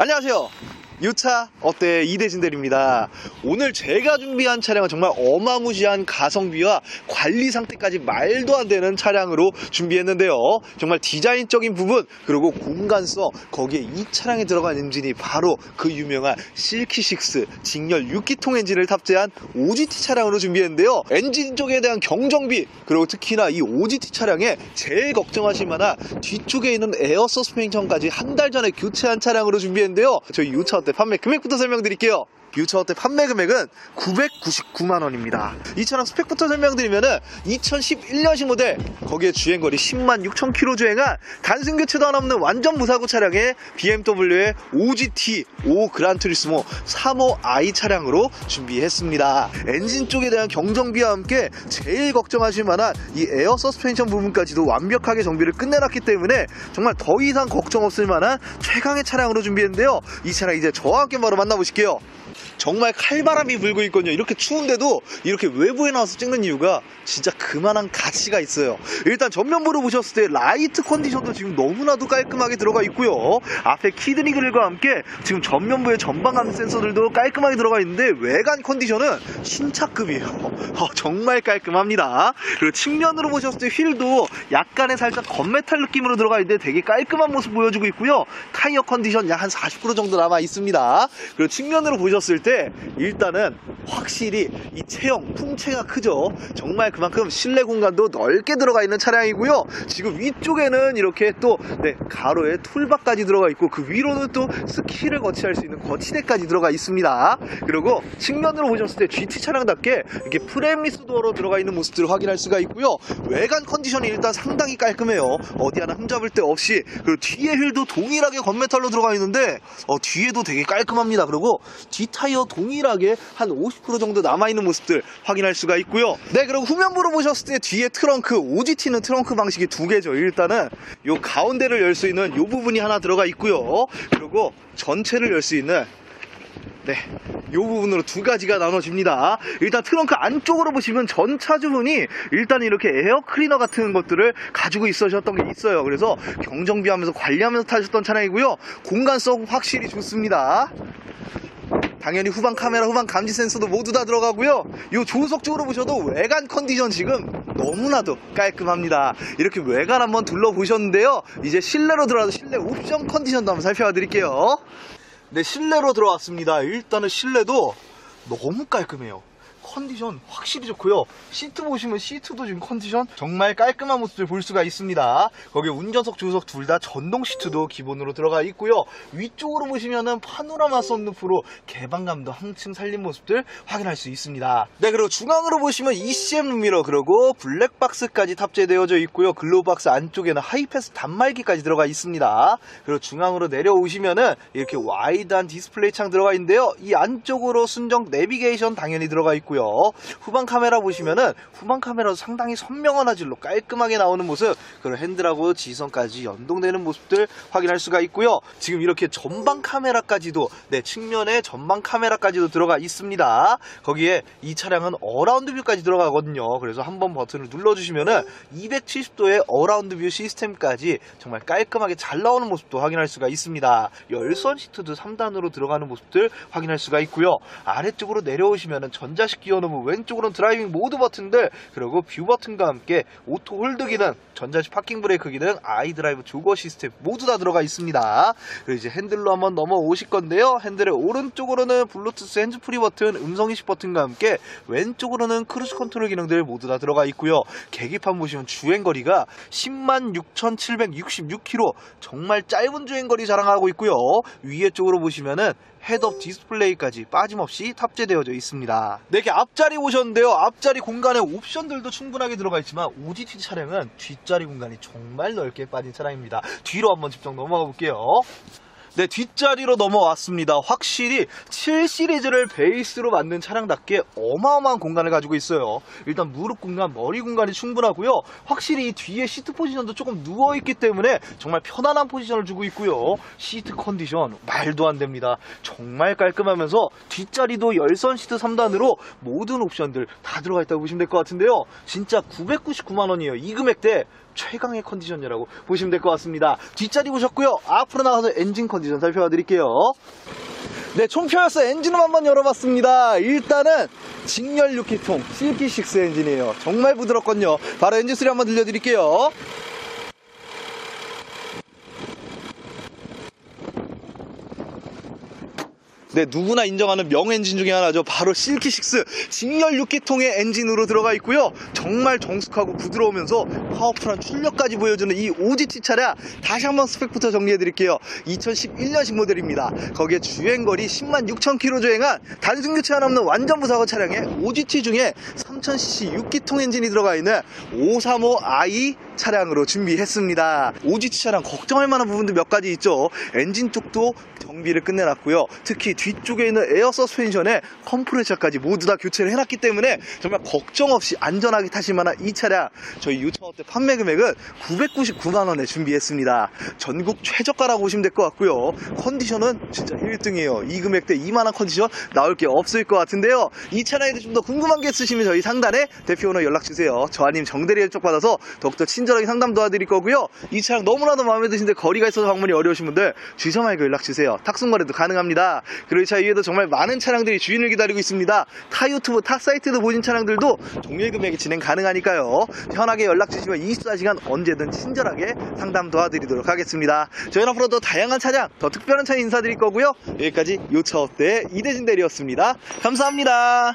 안녕하세요. 유차 어때 이대진 대리입니다. 오늘 제가 준비한 차량은 정말 어마무시한 가성비와 관리 상태까지 말도 안 되는 차량으로 준비했는데요. 정말 디자인적인 부분 그리고 공간성 거기에 이 차량에 들어간 엔진이 바로 그 유명한 실키식스 직렬 6기통 엔진을 탑재한 OGT 차량으로 준비했는데요. 엔진 쪽에 대한 경정비 그리고 특히나 이 OGT 차량에 제일 걱정하실 만한 뒤쪽에 있는 에어 서스펜션까지 한 달 전에 교체한 차량으로 준비했는데요. 저희 유차 판매 금액부터 설명드릴게요. 유차 어때 판매 금액은 999만 원입니다. 이 차량 스펙부터 설명드리면은 2011년식 모델 거기에 주행거리 10만 6천 킬로 주행한 단순 교체도 안 없는 완전 무사고 차량에 BMW의 OGT 5 그란투리스모 35i 차량으로 준비했습니다. 엔진 쪽에 대한 경정비와 함께 제일 걱정하실 만한 이 에어 서스펜션 부분까지도 완벽하게 정비를 끝내놨기 때문에 정말 더 이상 걱정 없을 만한 최강의 차량으로 준비했는데요. 이 차량 이제 저와 함께 바로 만나보실게요. 정말 칼바람이 불고 있거든요. 이렇게 추운데도 이렇게 외부에 나와서 찍는 이유가 진짜 그만한 가치가 있어요. 일단 전면부를 보셨을 때 라이트 컨디션도 지금 너무나도 깔끔하게 들어가 있고요. 앞에 키드니 그릴과 함께 지금 전면부에 전방감 센서들도 깔끔하게 들어가 있는데 외관 컨디션은 신차급이에요. 어, 정말 깔끔합니다. 그리고 측면으로 보셨을 때 휠도 약간의 살짝 건메탈 느낌으로 들어가 있는데 되게 깔끔한 모습 보여주고 있고요. 타이어 컨디션 약 한 40% 정도 남아 있습니다. 그리고 측면으로 보셨을 때 일단은 확실히 이 체형 풍채가 크죠. 정말 그만큼 실내 공간도 넓게 들어가 있는 차량이고요. 지금 위쪽에는 이렇게 또 네, 가로에 툴바까지 들어가 있고 그 위로는 또 스키를 거치할 수 있는 거치대까지 들어가 있습니다. 그리고 측면으로 보셨을 때 GT 차량답게 이렇게 프레임리스 도어로 들어가 있는 모습들을 확인할 수가 있고요. 외관 컨디션이 일단 상당히 깔끔해요. 어디 하나 흠잡을 데 없이 그리고 뒤에 휠도 동일하게 건메탈로 들어가 있는데 어, 뒤에도 되게 깔끔합니다. 그리고 뒤 타이어 동일하게 한 50% 정도 남아있는 모습들 확인할 수가 있고요. 네, 그리고 후면부로 보셨을 때 뒤에 트렁크, OGT는 트렁크 방식이 두 개죠. 일단은 요 가운데를 열 수 있는 요 부분이 하나 들어가 있고요. 그리고 전체를 열 수 있는 네, 이 부분으로 두 가지가 나눠집니다. 일단 트렁크 안쪽으로 보시면 전 차주분이 일단 이렇게 에어 클리너 같은 것들을 가지고 있으셨던 게 있어요. 그래서 경정비하면서 관리하면서 타셨던 차량이고요. 공간성 확실히 좋습니다. 당연히 후방 카메라, 후방 감지 센서도 모두 다 들어가고요. 이 조수석 쪽으로 보셔도 외관 컨디션 지금 너무나도 깔끔합니다. 이렇게 외관 한번 둘러보셨는데요. 이제 실내로 들어가서 실내 옵션 컨디션도 한번 살펴봐 드릴게요. 네, 실내로 들어왔습니다. 일단은 실내도 너무 깔끔해요. 컨디션 확실히 좋고요. 시트 보시면 시트도 지금 컨디션 정말 깔끔한 모습을 볼 수가 있습니다. 거기 운전석, 조수석 둘 다 전동 시트도 기본으로 들어가 있고요. 위쪽으로 보시면은 파노라마 썬루프로 개방감도 한층 살린 모습들 확인할 수 있습니다. 네, 그리고 중앙으로 보시면 ECM 룸미러 그리고 블랙박스까지 탑재되어져 있고요. 글로우박스 안쪽에는 하이패스 단말기까지 들어가 있습니다. 그리고 중앙으로 내려오시면은 이렇게 와이드한 디스플레이 창 들어가 있는데요. 이 안쪽으로 순정 내비게이션 당연히 들어가 있고요. 후방 카메라 보시면은 후방 카메라도 상당히 선명한 화질로 깔끔하게 나오는 모습 그리고 핸들하고 지선까지 연동되는 모습들 확인할 수가 있고요. 지금 이렇게 전방 카메라까지도 네 측면에 전방 카메라까지도 들어가 있습니다. 거기에 이 차량은 어라운드 뷰까지 들어가거든요. 그래서 한번 버튼을 눌러주시면은 270도의 어라운드 뷰 시스템까지 정말 깔끔하게 잘 나오는 모습도 확인할 수가 있습니다. 열선 시트도 3단으로 들어가는 모습들 확인할 수가 있고요. 아래쪽으로 내려오시면은 전자식 노브 왼쪽으로는 드라이빙 모드 버튼들 그리고 뷰 버튼과 함께 오토 홀드 기능 전자식 파킹 브레이크 기능 아이 드라이브 조거 시스템 모두 다 들어가 있습니다. 그리고 이제 핸들로 한번 넘어오실 건데요. 핸들의 오른쪽으로는 블루투스 핸즈프리 버튼 음성 인식 버튼과 함께 왼쪽으로는 크루즈 컨트롤 기능들 모두 다 들어가 있고요. 계기판 보시면 주행 거리가 10만 6,766km 정말 짧은 주행 거리 자랑하고 있고요. 위에 쪽으로 보시면은 헤드업 디스플레이까지 빠짐없이 탑재되어져 있습니다. 네, 이렇게 앞자리 보셨는데요. 앞자리 공간에 옵션들도 충분하게 들어가 있지만 OGT 차량은 뒷자리 공간이 정말 넓게 빠진 차량입니다. 뒤로 한번 집중 넘어가 볼게요. 네, 뒷자리로 넘어왔습니다. 확실히 7 시리즈를 베이스로 만든 차량답게 어마어마한 공간을 가지고 있어요. 일단 무릎 공간, 머리 공간이 충분하고요. 확실히 이 뒤에 시트 포지션도 조금 누워있기 때문에 정말 편안한 포지션을 주고 있고요. 시트 컨디션 말도 안 됩니다. 정말 깔끔하면서 뒷자리도 열선 시트 3단으로 모든 옵션들 다 들어가 있다고 보시면 될 것 같은데요. 진짜 999만 원이에요. 이 금액대 최강의 컨디션이라고 보시면 될 것 같습니다. 뒷자리 보셨고요. 앞으로 나가서 엔진 컨디션 살펴봐 드릴게요. 네, 총표에서 엔진을 한번 열어봤습니다. 일단은 직렬 6기통 실키6 엔진이에요. 정말 부드럽거든요. 바로 엔진 소리 한번 들려드릴게요. 네, 누구나 인정하는 명 엔진 중에 하나죠. 바로 실키6 직렬 6기통의 엔진으로 들어가 있고요. 정말 정숙하고 부드러우면서 파워풀한 출력까지 보여주는 이 OGT 차량 다시 한번 스펙부터 정리해 드릴게요. 2011년식 모델입니다. 거기에 주행거리 10만 6천 킬로 주행한 단순 교체가 없는 완전 무사고 차량에 OGT 중에 3000cc 6기통 엔진이 들어가 있는 535i 차량으로 준비했습니다. OGT 차량 걱정할 만한 부분도 몇 가지 있죠. 엔진 쪽도 정비를 끝내놨고요. 특히 뒤쪽에 있는 에어 서스펜션에 컴프레셔까지 모두 다 교체를 해놨기 때문에 정말 걱정 없이 안전하게 타실 만한 이 차량 저희 유차원대 판매 금액은 999만 원에 준비했습니다. 전국 최저가라고 보시면 될 것 같고요. 컨디션은 진짜 1등이에요. 이 금액대 이만한 컨디션 나올 게 없을 것 같은데요. 이 차량에 대해 좀 더 궁금한 게 있으시면 저희 상단에 대표 오너 연락 주세요. 저 아님 정대리 쪽 받아서 더욱더 친절 하게 상담 도와드릴 거고요. 이 차량 너무나도 마음에 드신데 거리가 있어서 방문이 어려우신 분들 주저 말고 연락 주세요. 탁송 거래도 가능합니다. 그리고 이 차 이외에도 정말 많은 차량들이 주인을 기다리고 있습니다. 타 유튜브 타 사이트도 보신 차량들도 동일 금액이 진행 가능하니까요. 편하게 연락 주시면 24시간 언제든 친절하게 상담 도와드리도록 하겠습니다. 저희는 앞으로 더 다양한 차량, 더 특별한 차량 인사드릴 거고요. 여기까지 요차업대 이대진 대리였습니다. 감사합니다.